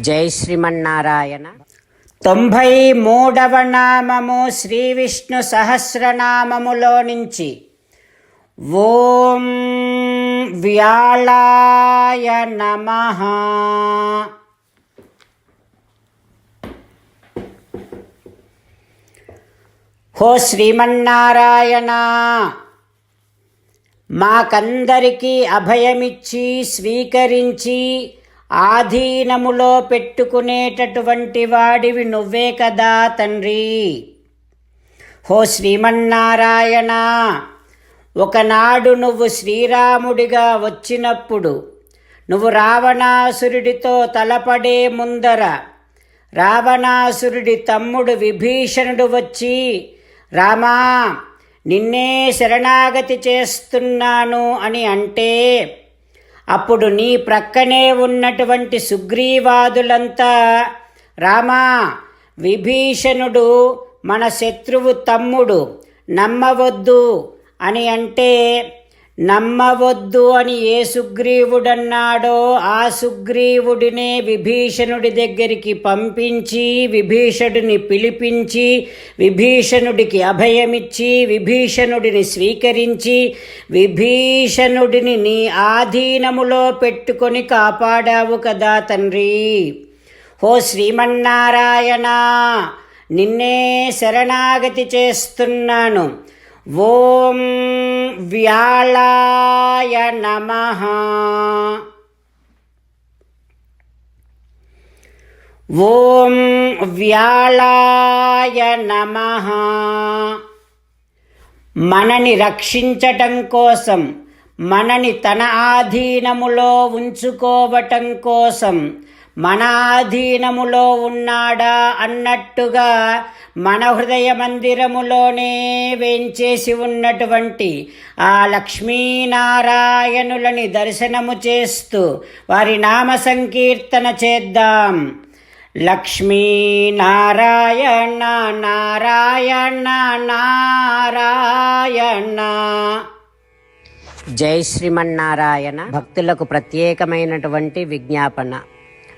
జై శ్రీమన్నారాయణ. తొంభై మూడవ నామము శ్రీ విష్ణు సహస్రనామములో నుంచి ఓం వ్యాళాయ నమ. హో శ్రీమన్నారాయణ మాకందరికీ అభయమిచ్చి స్వీకరించి ఆధీనములో పెట్టుకునేటటువంటి వాడివి నువ్వే కదా తండ్రి. హో శ్రీమన్నారాయణ ఒకనాడు నువ్వు శ్రీరాముడిగా వచ్చినప్పుడు నువ్వు రావణాసురుడితో తలపడే ముందర రావణాసురుడి తమ్ముడు విభీషణుడు వచ్చి రామా నిన్నే శరణాగతి చేస్తున్నాను అని అంటే అప్పుడు నీ ప్రక్కనే ఉన్నటువంటి సుగ్రీవాదులంతా రామా విభీషణుడు మన శత్రువు తమ్ముడు నమ్మవద్దు అని అంటే నమ్మవద్దు అని ఏ సుగ్రీవుడన్నాడో ఆ సుగ్రీవుడినే విభీషణుడి దగ్గరికి పంపించి విభీషణుడిని పిలిపించి విభీషణుడికి అభయమిచ్చి విభీషణుడిని స్వీకరించి విభీషణుడిని నీ ఆధీనములో పెట్టుకొని కాపాడావు కదా తండ్రి. హో శ్రీమన్నారాయణ నిన్నే శరణాగతి చేస్తున్నాను. ఓం వ్యాళాయ నమ. ఓం వ్యాళాయ నమ. మనని రక్షించటం కోసం మనని తన ఆధీనములో ఉంచుకోవటం కోసం మన ఆధీనములో ఉన్నాడా అన్నట్టుగా మన హృదయ మందిరములోనే వేంచేసి ఉన్నటువంటి ఆ లక్ష్మీనారాయణులని దర్శనము చేస్తూ వారి నామ సంకీర్తన చేద్దాం. లక్ష్మీనారాయణ నారాయణ నారాయణ. జై శ్రీమన్నారాయణ. భక్తులకు ప్రత్యేకమైనటువంటి విజ్ఞాపన.